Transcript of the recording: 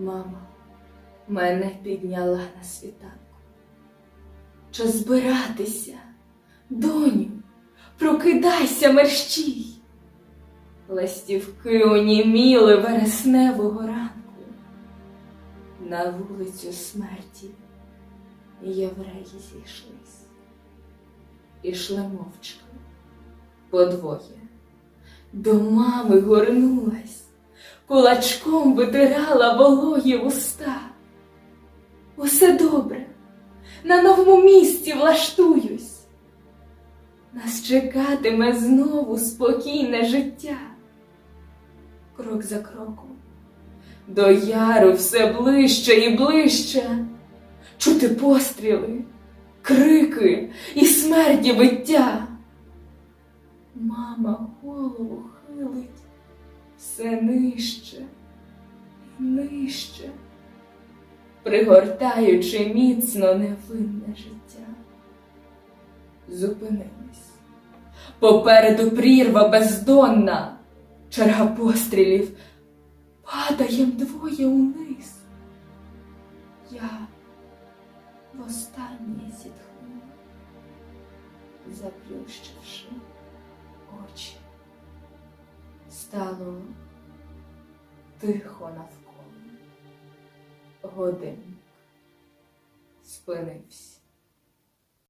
Мама мене підняла на світанку. Час збиратися, доню, прокидайся мерщій. Ластівки оніміли вересневого ранку. На вулицю смерті євреї зійшлись. Ішли мовчки, подвоє. До мами горнулась, кулачком витирала вологі вуста. Усе добре, на новому місці влаштуюсь. Нас чекатиме знову спокійне життя. Крок за кроком, до яру все ближче і ближче. Чути постріли, крики і смерті биття. Мама голову хилить все нижче і нижче, пригортаючи міцно невинне життя. Зупинились. Попереду прірва бездонна, черга пострілів, падаєм двоє униз. Я востаннє зітхнула, заплющивши Стало тихо навколо. Годинник спинився.